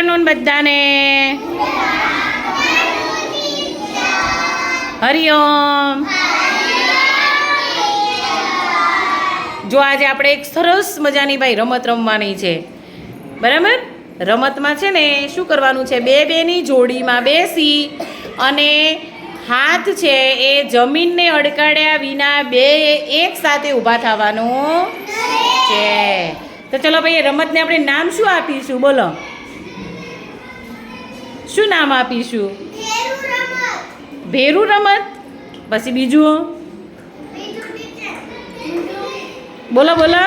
Afternoon બધાને. હરિઓમ જો આજે આપણે એક સરસ મજાની ભાઈ રમત રમવાની છે. બરાબર? રમતમાં છે ને શું કરવાનું છે? બે બેની જોડીમાં બેસી અને હાથ છે એ જમીનને અડકાડ્યા વિના બે એક સાથે ઊભા થવાનું છે. તો ચલો ભાઈ રમતને આપણે નામ શું આપીશું? બોલો. શું નામ આપીશું? ભેરું રમત. પછી બીજું? બોલો બોલો.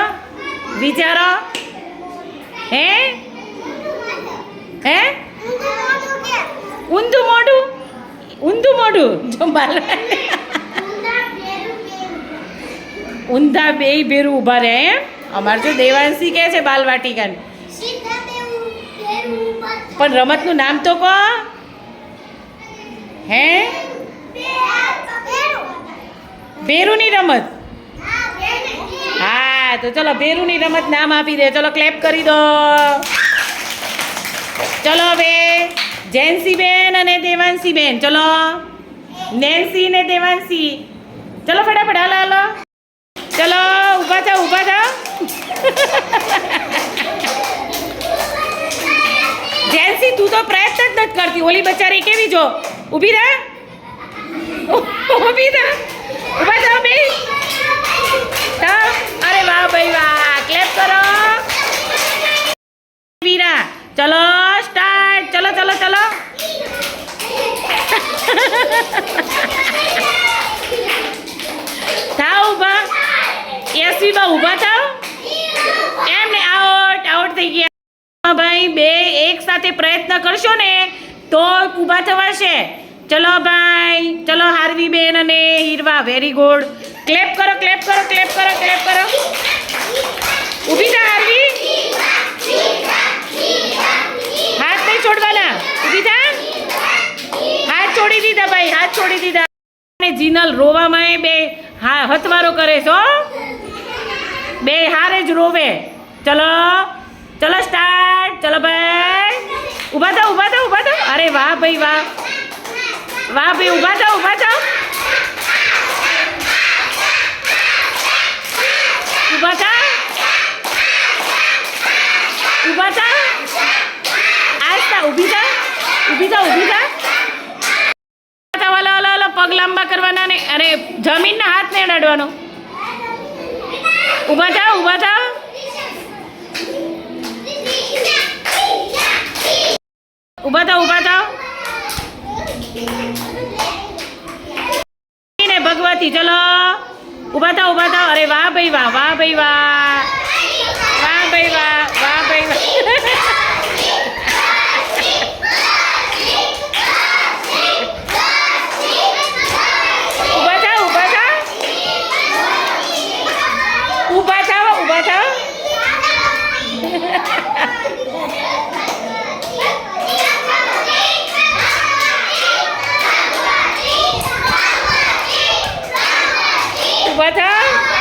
વિચારો. હે? હે? ઊંધું મોઢું ઊંધું મોઢું? જો બાલ ઊંધા બે ભેરું ઊભા રહે એમ? અમારે જો દેવાંશી કહે છે બાલવાટિકાને. પણ રમતનું નામ તો કહો. હે? ભેરુની રમત. હા, તો ચલો ભેરુની રમત નામ આપી દે. ચલો ક્લેપ કરી દો. ચલો જૈનસી બેન અને દેવાંશી બેન ચલો. નેન્સી ને દેવાંશી. ચલો ફટાફટ હાલો હાલો. ચલો. તું તો પ્રયત્ન જ નથી કરતી. ઓલી બચારી કેવી જો? ઊભી થા ઊભી થા ઊભા થાઓ બે? થા? અરે વાહ ભાઈ વાહ. ક્લેપ કરો. વીરા, ચલો સ્ટાર્ટ ચલો ચલો ચલો. થાવ ઊભા. એસવીમાં ઊભા થાવ? એમને આઉટ આઉટ થઈ ગયા. હા ભાઈ, બે એક સાથે પ્રયત્ન કરશો ને, તો ઊભા થવાશે. ચલો ભાઈ, ચલો હાર્વી બેન અને હીરવા વેરી ગુડ ક્લેપ કરો ક્લેપ કરો ક્લેપ કરો ક્લેપ કરો. ઊભી થા, હારવી. હાથ નહીં છોડવાના. ઊભી થા. હાથ છોડી દીધા ભાઈ, હાથ છોડી દીધા. અને જીનલ રોવામાં એ બે હા, હથવારો કરે છો બે હારે જ રોવે. ચલો સ્ટાર્ટ ચલો ભાઈ ઊભા થાઓ ઊભા થાઓ ઊભા થાઓ અરે વાહ ભાઈ, વાહ. વાહ ભાઈ, ઊભા થાવ ઊભા થાવ ઊભા થા. ઊભા થા. આસ્તા ઊભી થા. ઊભી થા ઊભી થા. પગ લાંબા કરવાના ને. અરે, જમીનના હાથ ને અડાડવાનો. ઊભા થા ઊભા થા. ને ભગવતી, ચલો. ઊભા થા ઊભા થા અરે વાહ ભાઈ વાહ વાહ ભાઈ વાહ. વાહ ભાઈ વાહ વાહ ભાઈ વાહ. ઊભા થા ઊભા થા ઊભા થાઓ ઊભા થાઓ. วเธอ